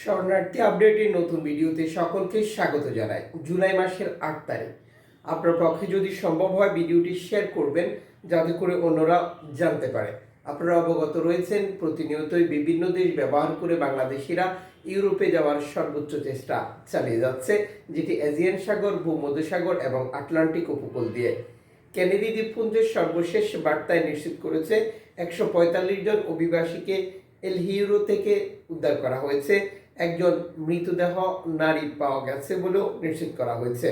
শরণার্থী আপডেটের নতুন ভিডিওতে সকলকে স্বাগত জানাই। জুলাই মাসের আট তারিখ। আপনার পক্ষে যদি সম্ভব হয় ভিডিওটি শেয়ার করবেন, যাতে করে অন্যরা জানতে পারে। আপনারা অবগত রয়েছেন, প্রতিনিয়তই বিভিন্ন দেশ ব্যবহার করে বাংলাদেশিরা ইউরোপে যাওয়ার সর্বোচ্চ চেষ্টা চালিয়ে যাচ্ছে, যেটি এজিয়ান সাগর, ভূমধ্যসাগর এবং আটলান্টিক উপকূল দিয়ে। কেনেডি দ্বীপপুঞ্জের সর্বশেষ বার্তায় নিশ্চিত করেছে, একশো পঁয়তাল্লিশ জন অভিবাসীকে এল হিউরো থেকে উদ্ধার করা হয়েছে। একজন মৃতদেহ নারী পাওয়া গেছে বলেও নিশ্চিত করা হয়েছে।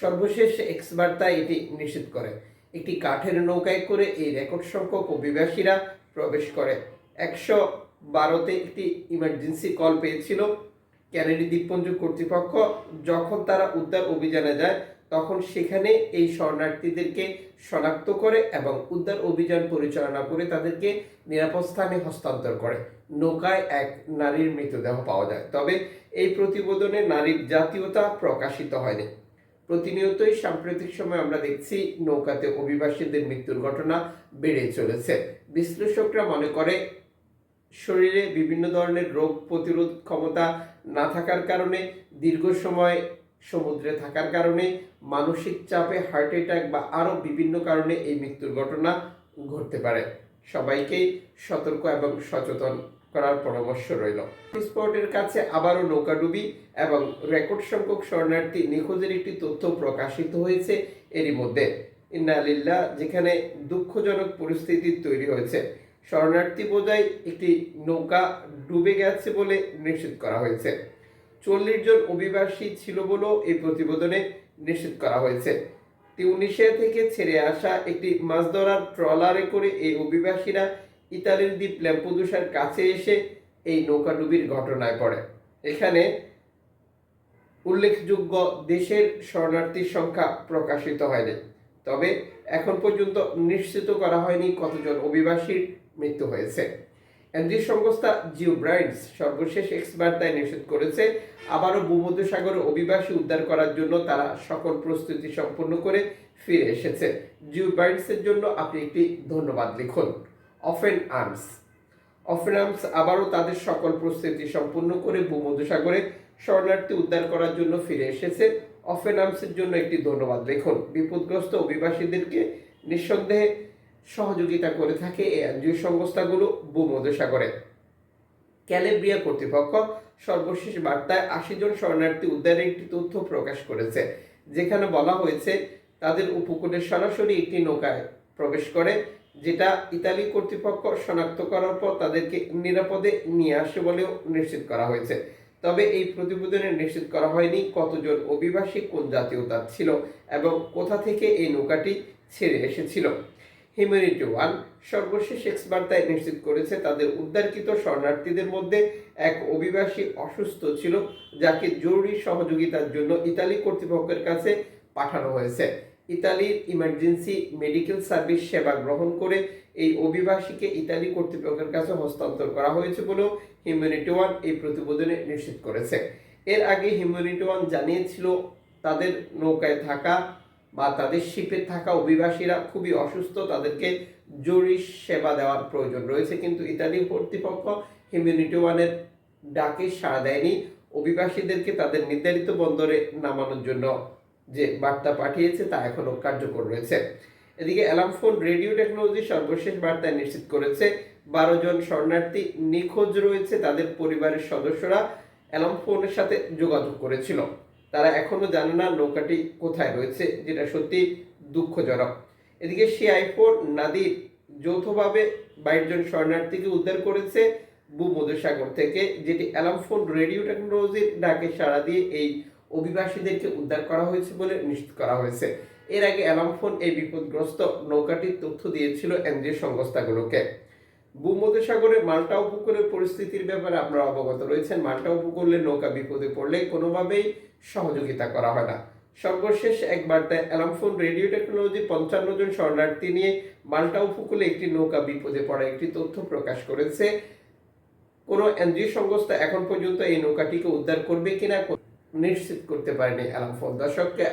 সর্বশেষ এক্স বার্তা এটি নিশ্চিত করে। একটি কাঠের নৌকায় করে এই রেকর্ড সংখ্যক অভিবাসীরা প্রবেশ করে। একশো বারোতে একটি ইমার্জেন্সি কল পেয়েছিল। ক্যানেডি দ্বীপপুঞ্জ কর্তৃপক্ষ, যখন তারা উদ্ধার অভিযানে যায় তখন সেখানে এই শরণার্থীদেরকে শনাক্ত করে এবং উদ্ধার অভিযান পরিচালনা করে তাদেরকে নিরাপদ স্থানে হস্তান্তর করে। নৌকায় এক নারীর মৃতদেহ পাওয়া যায়। তবে এই প্রতিবেদনে নারীর জাতীয়তা প্রকাশিত হয়নি। প্রতিনিয়তই সাম্প্রতিক সময় আমরা দেখছি নৌকাতে অভিবাসীদের মৃত্যুর ঘটনা বেড়ে চলেছে। বিশ্লেষকরা মনে করে, শরীরে বিভিন্ন ধরনের রোগ প্রতিরোধ ক্ষমতা না থাকার কারণে দীর্ঘ সময় সমুদ্রে থাকার কারণে, মানসিক চাপে হার্ট অ্যাটাক বা আরও বিভিন্ন কারণে এই মৃত্যুর ঘটনা ঘটতে পারে। সবাইকেই সতর্ক এবং সচেতন করার পরামর্শ রইল। স্পটের কাছে আবারও নৌকাডুবি এবং রেকর্ড সংখ্যক শরণার্থী নিখোঁজের একটি তথ্য প্রকাশিত হয়েছে এরই মধ্যে। ইন্নালিল্লা, যেখানে দুঃখজনক পরিস্থিতি তৈরি হয়েছে। শরণার্থী বোঝাই একটি নৌকা ডুবে গেছে বলে নিশ্চিত করা হয়েছে। চল্লিশ জন অভিবাসী ছিল বলেও এই প্রতিবেদনে নিশ্চিত করা হয়েছে। তিউনিশিয়া থেকে ছেড়ে আসা একটি মাছ ধরার ট্রলারে করে এই অভিবাসীরা ইতালির দ্বীপ ল্যাম্পুদুসার কাছে এসে এই নৌকাডুবির ঘটনায় পড়ে। এখানে উল্লেখযোগ্য দেশের শরণার্থীর সংখ্যা প্রকাশিত হয়নি। তবে এখন পর্যন্ত নিশ্চিত করা হয়নি কতজন অভিবাসীর মৃত্যু হয়েছে। এনজি সংস্থা জিও ব্রাইন্ডস সর্বশেষ এক্স বার্তায় নিশ্চিত করেছে। আবারও ভূমধ্যসাগরে অভিবাসী উদ্ধার করার জন্য তারা সকল প্রস্তুতি সম্পন্ন করে ফিরে এসেছে। জিও ব্রাইন্ডসের জন্য আপনি একটি ধন্যবাদ লিখুন। অফেন আর্মস অফেন আর্মস আবারও তাদের সকল প্রস্তুতি সম্পূর্ণ করে ভূমধ্যসাগরে শরণার্থী উদ্ধার করার জন্য ফিরে এসেছে। অফেন আর্মসের জন্য একটি ধন্যবাদ লিখুন। বিপদগ্রস্ত অভিবাসীদেরকে নিঃসন্দেহে সহযোগিতা করে থাকে এই এনজিও সংস্থাগুলো ভূমধ্যসাগরে। ক্যালেব্রিয়া কর্তৃপক্ষ সর্বশেষ বার্তায় আশি জন শরণার্থী উদ্ধারের একটি তথ্য প্রকাশ করেছে, যেখানে বলা হয়েছে, তাদের উপকূলে সরাসরি একটি নৌকায় প্রবেশ করে, যেটা ইতালি কর্তৃপক্ষ শনাক্ত করার পর তাদেরকে নিরাপদে নিয়ে আসে বলেও নিশ্চিত করা হয়েছে। তবে এই প্রতিবেদনে নিশ্চিত করা হয়নি কতজন অভিবাসী কোন জাতীয়তার ছিল এবং কোথা থেকে এই নৌকাটি ছেড়ে এসেছিল। হিউম্যানিটি ওয়ান সর্বশেষ এক্স বার্তায় নিশ্চিত করেছে তাদের উদ্ধারকৃত শরণার্থীদের মধ্যে এক অভিবাসী অসুস্থ ছিল, যাকে জরুরি সহযোগিতার জন্য ইতালি কর্তৃপক্ষের কাছে পাঠানো হয়েছে। ইতালির ইমার্জেন্সি মেডিকেল সার্ভিস সেবা গ্রহণ করে এই অভিবাসীকে ইতালি কর্তৃপক্ষের কাছে হস্তান্তর করা হয়েছে বলেও হিউম্যানিটি ওয়ান এই প্রতিবেদনে নিশ্চিত করেছে। এর আগে হিউম্যানিটি ওয়ান জানিয়েছিল তাদের নৌকায় থাকা বা তাদের শিপে থাকা অভিবাসীরা খুবই অসুস্থ, তাদেরকে জরুরি সেবা দেওয়ার প্রয়োজন রয়েছে। কিন্তু ইতালি কর্তৃপক্ষ হিউম্যানিটি ওয়ানের ডাকে সাড়া দেয়নি। অভিবাসীদেরকে তাদের নির্ধারিত বন্দরে নামানোর জন্য যে বার্তা পাঠিয়েছে তা এখনও কার্যকর রয়েছে। এদিকে অ্যালামফোন রেডিও টেকনোলজি সর্বশেষ বার্তায় নিশ্চিত করেছে, বারো জন শরণার্থী নিখোঁজ রয়েছে তাদের পরিবারের সদস্যরা। অ্যালামফোনের সাথে যোগাযোগ করেছিল। তারা এখনও জানে না নৌকাটি কোথায় রয়েছে, যেটা সত্যি দুঃখজনক। এদিকে সিআইফোর নাদির যৌথভাবে বাইশ জন শরণার্থীকে উদ্ধার করেছে ভূমধ্যসাগর থেকে, যেটি অ্যালামফোন রেডিও টেকনোলজির ডাকে সাড়া দিয়ে এই অভিবাসীদেরকে উদ্ধার করা হয়েছে বলে নিশ্চিত করা হয়েছে। এর আগে অ্যালামফোন এই বিপদগ্রস্ত নৌকাটির তথ্য দিয়েছিল এনজিও সংস্থাগুলোকে। ভূমধ্যসাগরে মাল্টা উপকূলের পরিস্থিতির ব্যাপারে আপনারা অবগত রয়েছেন। মাল্টা উপকূলে নৌকা বিপদে পড়লে কোনোভাবেই সহযোগিতা করা হয় না। সর্বশেষ এক বার্তায় অ্যালামফোন রেডিও টেকনোলজি, পঞ্চান্ন জন শরণার্থী নিয়ে মাল্টা উপকূলে একটি নৌকা বিপদে পড়া একটি তথ্য প্রকাশ করেছে। কোনো এনজিও সংস্থা এখন পর্যন্ত এই নৌকাটিকে উদ্ধার করবে কিনা নিশ্চিত করতে পারেনি অ্যালামফোন দর্শককে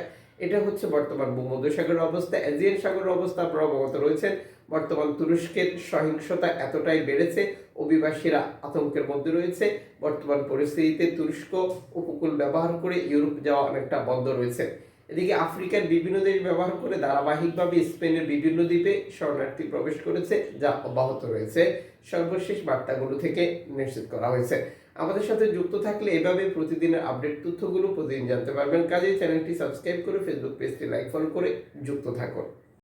এটা হচ্ছে বর্তমান ভূমধ্যসাগরের অবস্থা। এজিয়ান সাগরের অবস্থা, আপনারা অবগত রয়েছেন। বর্তমান তুরস্কের সহিংসতা এতটাই বেড়েছে, অভিবাসীরা আতঙ্কের মধ্যে রয়েছে। বর্তমান পরিস্থিতিতে তুরস্ক উপকূল ব্যবহার করে ইউরোপ যাওয়া অনেকটা বন্ধ রয়েছে। এদিকে আফ্রিকার বিভিন্ন দেশ ব্যবহার করে ধারাবাহিকভাবে স্পেনের বিভিন্ন দ্বীপে শরণার্থী প্রবেশ করেছে, যা অব্যাহত রয়েছে। সর্বশেষ বার্তাগুলো থেকে নিশ্চিত করা হয়েছে। আমাদের সাথে যুক্ত থাকলে এভাবে প্রতিদিনের আপডেট তথ্যগুলো প্রতিদিন জানতে পারবেন। কাজেই চ্যানেলটি সাবস্ক্রাইব করে ফেসবুক পেজটি লাইক ফলো করে যুক্ত থাকুন।